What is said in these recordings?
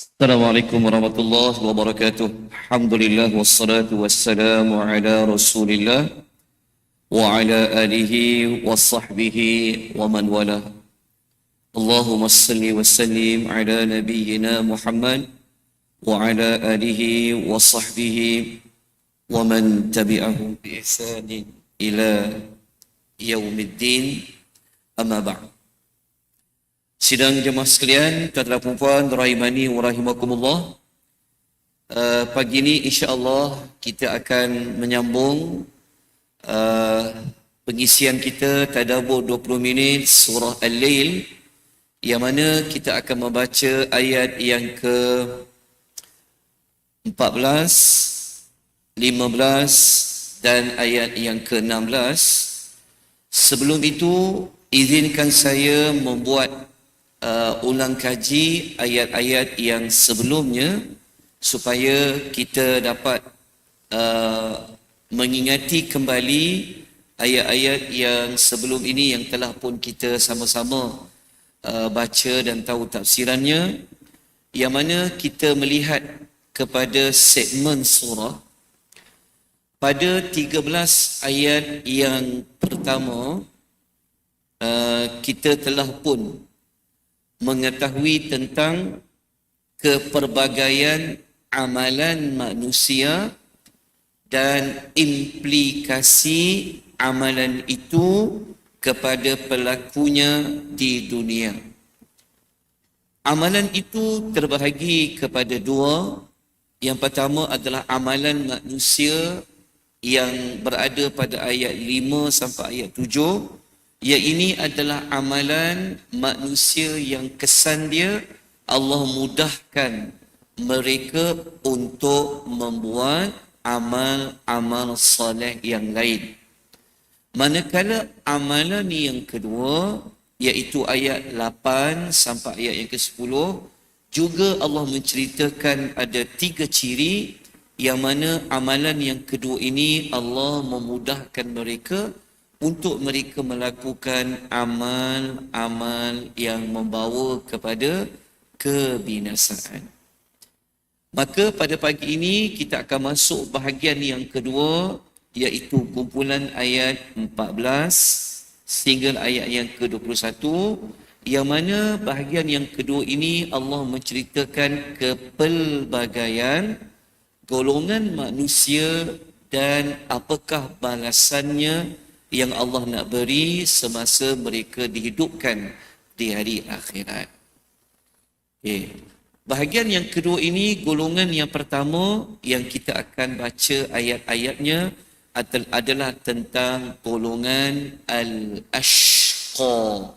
Assalamualaikum warahmatullahi wabarakatuh. Alhamdulillah wassalatu wassalamu ala Rasulillah wa ala alihi wa sahbihi wa man wala. Allahumma salli wa sallim ala nabiyyina Muhammad wa ala alihi wa sahbihi wa man tabi'ahum bi ihsan ila yaumiddin. Amma ba'du. Sidang jemaah sekalian, tuan-tuan dan puan rahimani wa rahimakumullah. Uh, pagi ini insya-Allah kita akan menyambung uh, pengisian kita tadabbur 20 minit surah Al-Lail yang mana kita akan membaca ayat yang ke 14, 15 dan ayat yang ke 16. Sebelum itu, izinkan saya membuat uh, ulang kaji ayat-ayat yang sebelumnya supaya kita dapat uh, mengingati kembali ayat-ayat yang sebelum ini yang telah pun kita sama-sama uh, baca dan tahu tafsirannya. Yang mana kita melihat kepada segmen surah pada 13 ayat yang pertama uh, kita telah pun mengetahui tentang keperbagaian amalan manusia dan implikasi amalan itu kepada pelakunya di dunia. Amalan itu terbahagi kepada dua. Yang pertama adalah amalan manusia yang berada pada ayat 5 sampai ayat 7 Ya ini adalah amalan manusia yang kesan dia Allah mudahkan mereka untuk membuat amal-amal soleh yang lain. Manakala amalan yang kedua iaitu ayat 8 sampai ayat yang ke-10 juga Allah menceritakan ada tiga ciri yang mana amalan yang kedua ini Allah memudahkan mereka untuk mereka melakukan amal-amal yang membawa kepada kebinasaan. Maka pada pagi ini kita akan masuk bahagian yang kedua iaitu kumpulan ayat 14 sehingga ayat yang ke-21 yang mana bahagian yang kedua ini Allah menceritakan kepelbagaian golongan manusia dan apakah balasannya yang Allah nak beri semasa mereka dihidupkan di hari akhirat. Okay. Bahagian yang kedua ini golongan yang pertama yang kita akan baca ayat-ayatnya adalah tentang golongan al-ashqa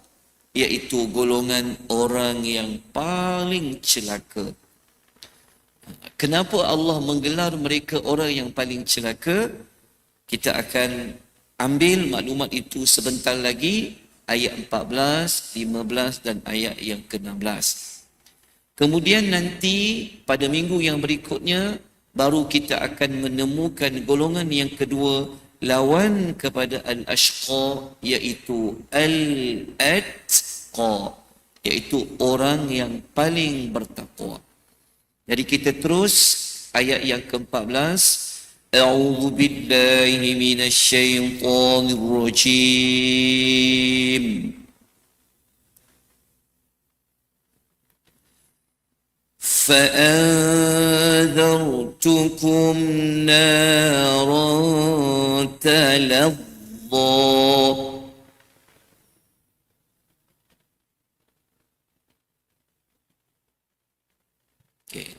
iaitu golongan orang yang paling celaka. Kenapa Allah menggelar mereka orang yang paling celaka? Kita akan Ambil maklumat itu sebentar lagi ayat 14, 15 dan ayat yang ke-16. Kemudian nanti pada minggu yang berikutnya baru kita akan menemukan golongan yang kedua lawan kepada al-ashqa iaitu al-atqa iaitu orang yang paling bertakwa. Jadi kita terus ayat yang ke-14 أعوذ بالله من الشيطان الرجيم فأنذرتكم نارا تلظى.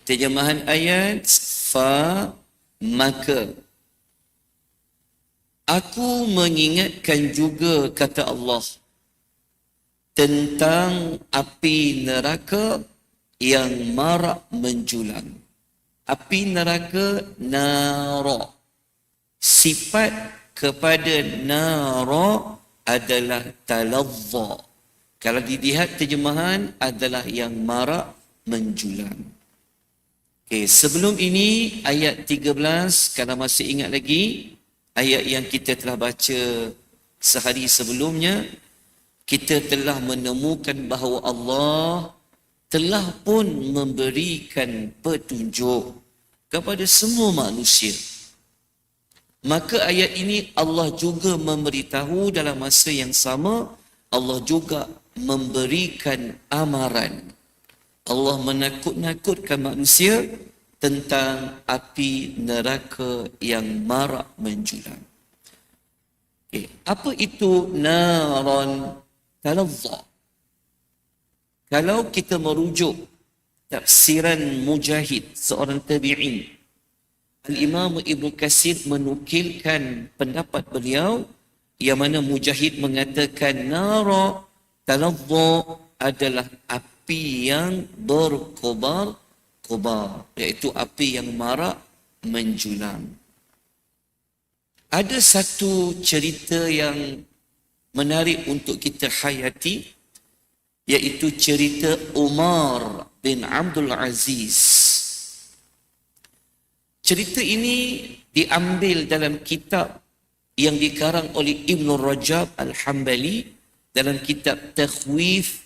Terjemahan ayat fa maka aku mengingatkan juga kata Allah tentang api neraka yang marak menjulang. Api neraka nara. Sifat kepada nara adalah talazza. Kalau dilihat terjemahan adalah yang marak menjulang. Okay, sebelum ini ayat 13 kalau masih ingat lagi ayat yang kita telah baca sehari sebelumnya kita telah menemukan bahawa Allah telah pun memberikan petunjuk kepada semua manusia. Maka ayat ini Allah juga memberitahu dalam masa yang sama Allah juga memberikan amaran. Allah menakut-nakutkan manusia tentang api neraka yang marak menjulang. Okay. Apa itu naron talazza? Kalau kita merujuk tafsiran Mujahid, seorang tabi'in, Al-Imam Ibn Kasir menukilkan pendapat beliau yang mana Mujahid mengatakan nara talazza adalah api yang berkobar kobar iaitu api yang marak menjulang. Ada satu cerita yang menarik untuk kita hayati iaitu cerita Umar bin Abdul Aziz Cerita ini diambil dalam kitab yang dikarang oleh Ibn Rajab Al-Hambali dalam kitab Takhwif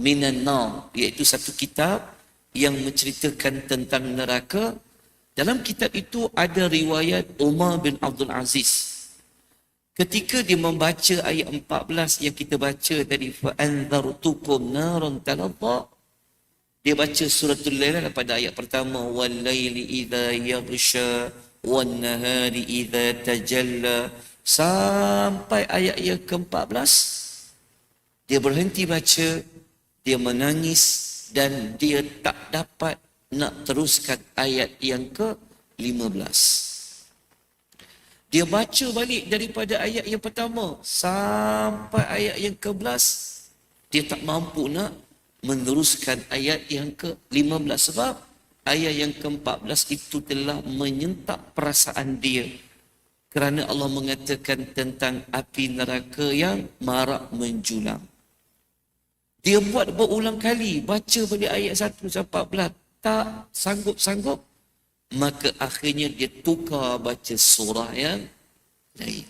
Minan Nar iaitu satu kitab yang menceritakan tentang neraka. Dalam kitab itu ada riwayat Umar bin Abdul Aziz. Ketika dia membaca ayat 14 yang kita baca tadi fa anzartukum naran talazza dia baca suratul lail pada ayat pertama wal laili idza yaghsha wan nahari idza tajalla. Sampai ayat yang ke-14 dia berhenti baca dia menangis dan dia tak dapat nak teruskan ayat yang ke-15 dia baca balik daripada ayat yang pertama sampai ayat yang ke-11 dia tak mampu nak meneruskan ayat yang ke-15 sebab ayat yang ke-14 itu telah menyentak perasaan dia kerana Allah mengatakan tentang api neraka yang marak menjulang. Dia buat berulang kali baca balik ayat 1 sampai 14 tak sanggup-sanggup maka akhirnya dia tukar baca surah yang lain.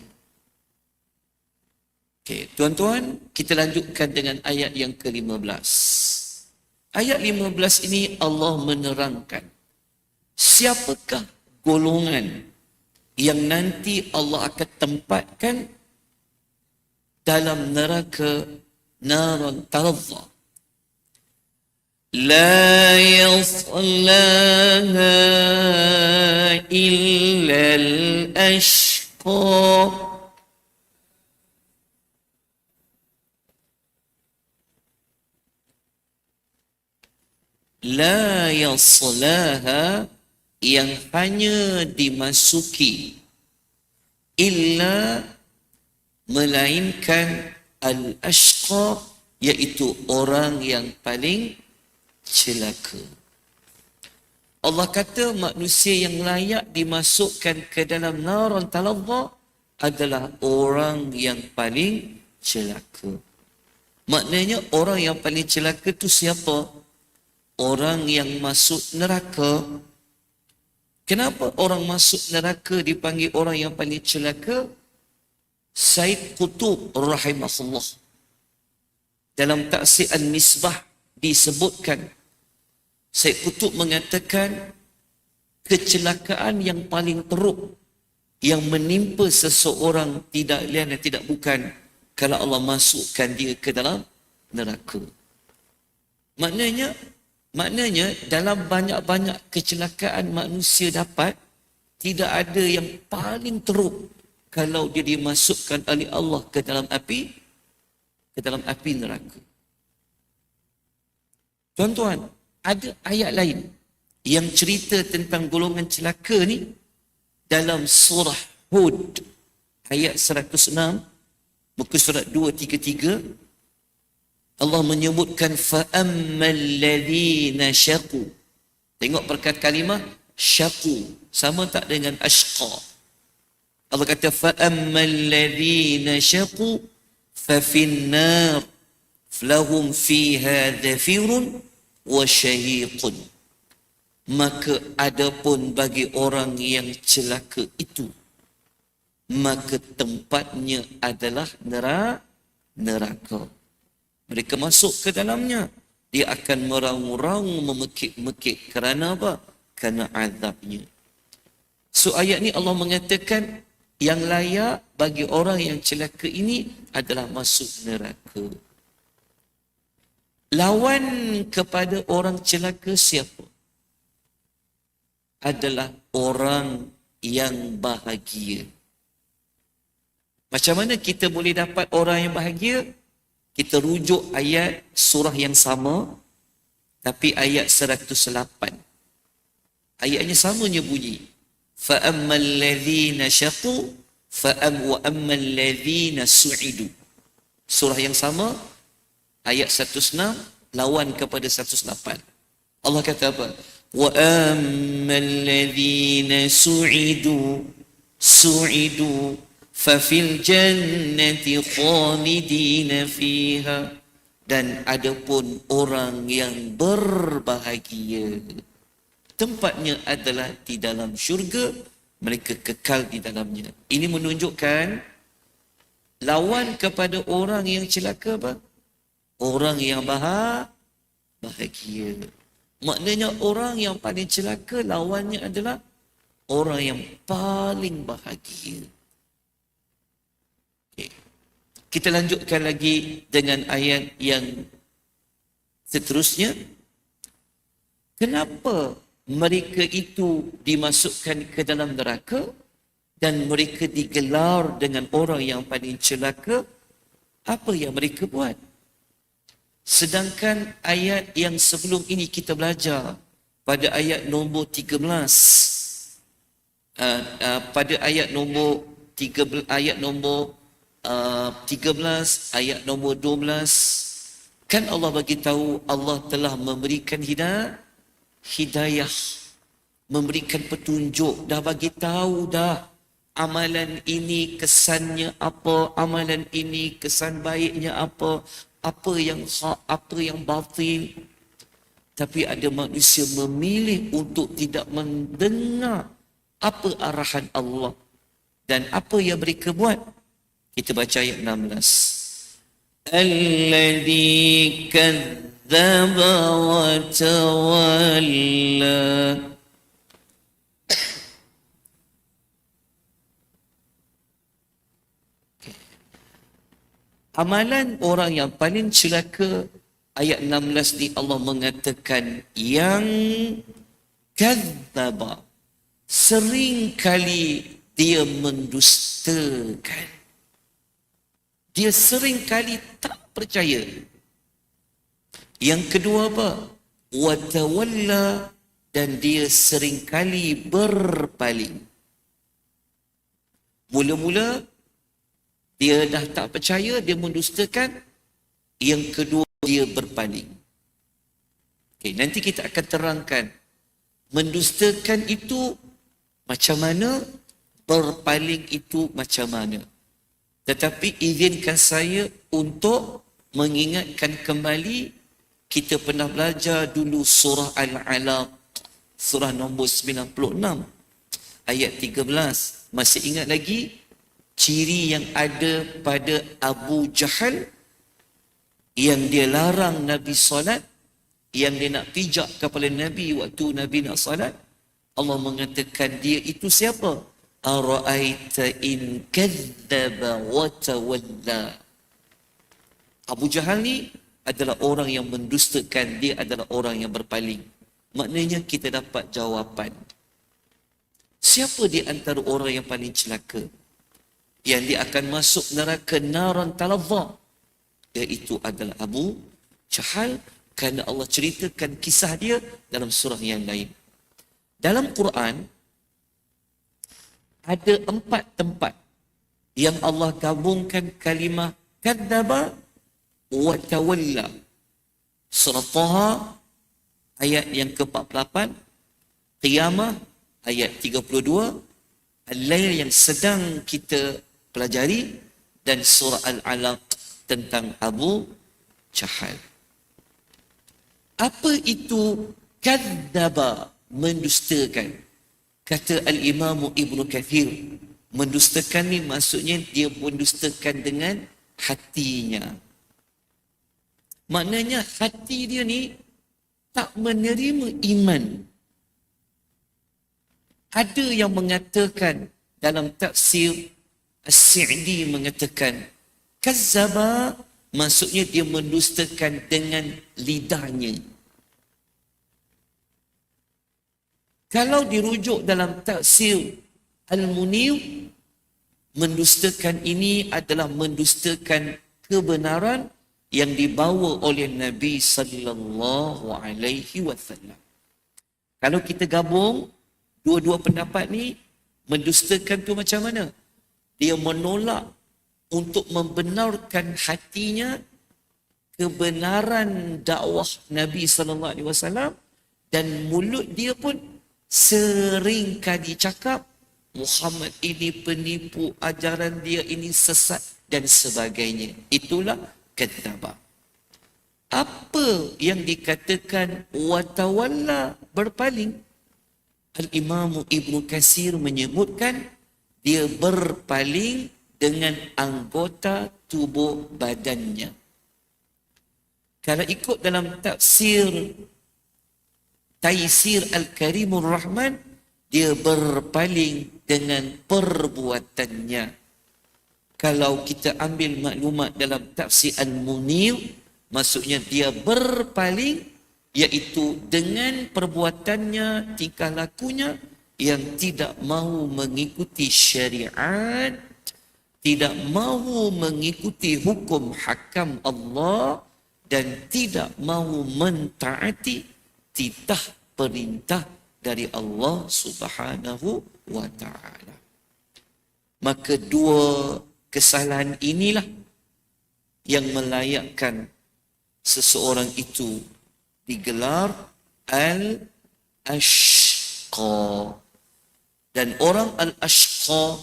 Okey, tuan-tuan, kita lanjutkan dengan ayat yang ke-15. Ayat 15 ini Allah menerangkan siapakah golongan yang nanti Allah akan tempatkan dalam neraka naran taradha. لا يصلاها إلا الأشقى la yaslaha yang hanya dimasuki illa melainkan al-ashqa iaitu orang yang paling celaka. Allah kata manusia yang layak dimasukkan ke dalam naran talazza adalah orang yang paling celaka. Maknanya orang yang paling celaka itu siapa? orang yang masuk neraka. Kenapa orang masuk neraka dipanggil orang yang paling celaka? Said Qutub rahimahullah. Dalam taksir Al-Misbah disebutkan Said Qutub mengatakan kecelakaan yang paling teruk yang menimpa seseorang tidak lain dan tidak bukan kalau Allah masukkan dia ke dalam neraka. Maknanya Maknanya dalam banyak-banyak kecelakaan manusia dapat tidak ada yang paling teruk kalau dia dimasukkan oleh Allah ke dalam api ke dalam api neraka. Tuan-tuan, ada ayat lain yang cerita tentang golongan celaka ni dalam surah Hud ayat 106 muka surat 233 Allah menyebutkan fa'ammal ladhina syaqu. Tengok perkat kalimah syaqu. Sama tak dengan ashqa? Allah kata fa'ammal ladhina syaqu fa finnar flahum fiha dhafirun wa syahiqun. Maka adapun bagi orang yang celaka itu maka tempatnya adalah neraka. Mereka masuk ke dalamnya dia akan meraung-raung memekik-mekik kerana apa? Kerana azabnya. So ayat ni Allah mengatakan yang layak bagi orang yang celaka ini adalah masuk neraka. Lawan kepada orang celaka siapa? Adalah orang yang bahagia. Macam mana kita boleh dapat orang yang bahagia? Kita rujuk ayat surah yang sama tapi ayat 108. Ayatnya samanya bunyi. فَأَمَّا الَّذِينَ شَقُوا فَأَمْ وَأَمَّا الَّذِينَ سُعِدُوا Surah yang sama ayat 106 lawan kepada 108. Allah kata apa? وَأَمَّا الَّذِينَ سُعِدُوا سُعِدُوا فَفِي الْجَنَّةِ خَالِدِينَ فِيهَا dan adapun orang yang berbahagia tempatnya adalah di dalam syurga mereka kekal di dalamnya. Ini menunjukkan lawan kepada orang yang celaka apa? Orang yang bahagia. Maknanya orang yang paling celaka lawannya adalah orang yang paling bahagia. Kita lanjutkan lagi dengan ayat yang seterusnya. Kenapa mereka itu dimasukkan ke dalam neraka dan mereka digelar dengan orang yang paling celaka? Apa yang mereka buat? Sedangkan ayat yang sebelum ini kita belajar pada ayat nombor 13 uh, uh, pada ayat nombor 13 ayat nombor 13 uh, ayat nombor 12 kan Allah bagi tahu Allah telah memberikan hidayah hidayah memberikan petunjuk. Dah bagi tahu dah amalan ini kesannya apa amalan ini kesan baiknya apa apa yang hak apa yang batil. Tapi ada manusia memilih untuk tidak mendengar apa arahan Allah dan apa yang mereka buat. Kita baca ayat 16. Alladhi wa tawalla. Amalan orang yang paling celaka ayat 16 ni Allah mengatakan yang kadzdzaba sering kali dia mendustakan dia sering kali tak percaya. Yang kedua apa? Watawalla dan dia sering kali berpaling. Mula-mula dia dah tak percaya, dia mendustakan. Yang kedua dia berpaling. Okay, nanti kita akan terangkan mendustakan itu macam mana, berpaling itu macam mana. Tetapi izinkan saya untuk mengingatkan kembali kita pernah belajar dulu surah Al-Alaq surah nombor 96 ayat 13 masih ingat lagi ciri yang ada pada Abu Jahal yang dia larang Nabi solat yang dia nak pijak kepada Nabi waktu Nabi nak solat Allah mengatakan dia itu siapa? Ara'aita in kadzdzaba wa tawalla. Abu Jahal ni adalah orang yang mendustakan, dia adalah orang yang berpaling. Maknanya kita dapat jawapan. Siapa di antara orang yang paling celaka? Yang dia akan masuk neraka naran talazza. Iaitu adalah Abu Jahal kerana Allah ceritakan kisah dia dalam surah yang lain. Dalam Quran, ada empat tempat yang Allah gabungkan kalimah kadzaba wa tawalla. Surah ayat yang ke-48, Qiyamah ayat 32, Al-Lail yang sedang kita pelajari dan surah Al-Alaq tentang Abu Jahal. Apa itu kadzaba mendustakan? kata al-Imam Ibnu Kathir mendustakan ni maksudnya dia mendustakan dengan hatinya Maknanya hati dia ni tak menerima iman. Ada yang mengatakan dalam tafsir As-Si'di mengatakan kazzaba maksudnya dia mendustakan dengan lidahnya. Kalau dirujuk dalam tafsir Al-Munir mendustakan ini adalah mendustakan kebenaran yang dibawa oleh Nabi sallallahu alaihi wasallam. Kalau kita gabung dua-dua pendapat ni mendustakan tu macam mana? Dia menolak untuk membenarkan hatinya kebenaran dakwah Nabi sallallahu alaihi wasallam dan mulut dia pun sering kali cakap Muhammad ini penipu ajaran dia ini sesat dan sebagainya. Itulah kadzaba. Apa yang dikatakan watawalla berpaling? Al-Imam Ibn Kasir menyebutkan dia berpaling dengan anggota tubuh badannya. Kalau ikut dalam tafsir Taisir Al-Karimur Rahman, dia berpaling dengan perbuatannya kalau kita ambil maklumat dalam tafsir Al-Munir, maksudnya dia berpaling iaitu dengan perbuatannya, tingkah lakunya yang tidak mahu mengikuti syariat, tidak mahu mengikuti hukum hakam Allah dan tidak mahu mentaati titah perintah dari Allah Subhanahu wa taala. Maka dua kesalahan inilah yang melayakkan seseorang itu digelar al-ashqa. Dan orang al-ashqa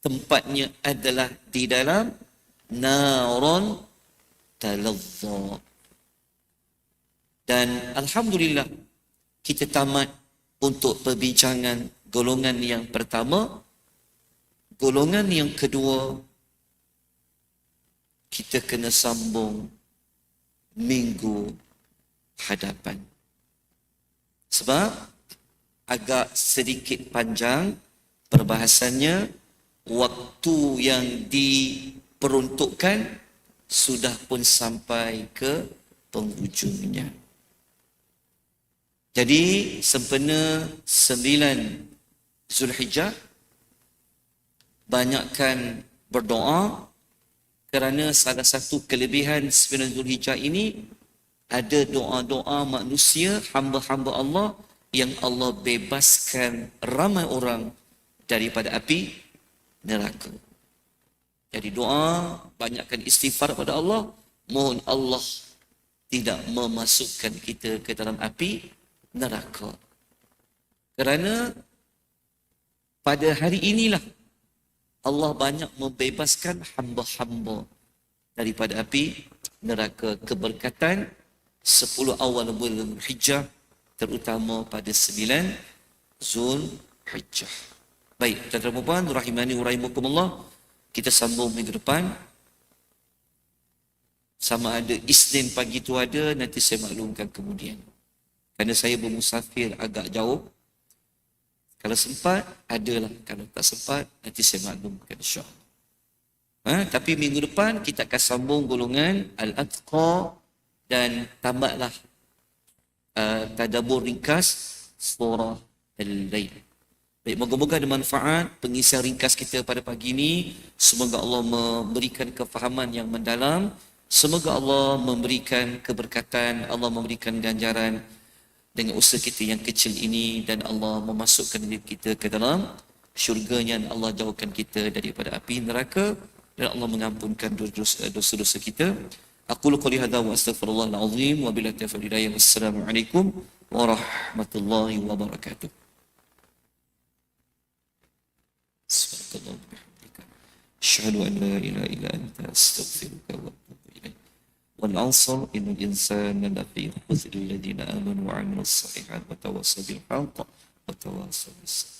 tempatnya adalah di dalam naron talazza. Dan alhamdulillah kita tamat untuk perbincangan golongan yang pertama. Golongan yang kedua kita kena sambung minggu hadapan. Sebab agak sedikit panjang perbahasannya, waktu yang diperuntukkan sudah pun sampai ke penghujungnya. Jadi sempena sembilan Zulhijjah banyakkan berdoa kerana salah satu kelebihan sembilan Zulhijjah ini ada doa-doa manusia, hamba-hamba Allah yang Allah bebaskan ramai orang daripada api neraka. Jadi doa, banyakkan istighfar pada Allah, mohon Allah tidak memasukkan kita ke dalam api neraka. Kerana pada hari inilah Allah banyak membebaskan hamba-hamba daripada api neraka keberkatan 10 awal bulan hijjah terutama pada 9 Zul Hijjah. Baik, tuan-tuan dan puan, rahimani wa rahimakumullah. Kita sambung minggu depan. Sama ada Isnin pagi tu ada, nanti saya maklumkan kemudian. Kerana saya bermusafir agak jauh, kalau sempat, adalah. Kalau tak sempat, nanti saya maklumkan insyaAllah. Ha? Tapi minggu depan, kita akan sambung golongan Al-Atqa dan tamatlah uh, tadabur ringkas surah Al-Layl. Baik, moga-moga ada manfaat pengisian ringkas kita pada pagi ini. Semoga Allah memberikan kefahaman yang mendalam. Semoga Allah memberikan keberkatan, Allah memberikan ganjaran dengan usaha kita yang kecil ini dan Allah memasukkan diri kita ke dalam syurganya dan Allah jauhkan kita daripada api neraka dan Allah mengampunkan eh, dosa-dosa kita. Aku lukul lihada wa astagfirullah al-azim wa bila tafal hidayah wassalamualaikum warahmatullahi wabarakatuh. Subhanallah. Asyhadu an la ilaha illa anta astaghfiruka wa atubu والعصر إن الإنسان لفي خسر الذين آمنوا وعملوا الصالحات وتواصوا بالحق وتواصوا بالصبر.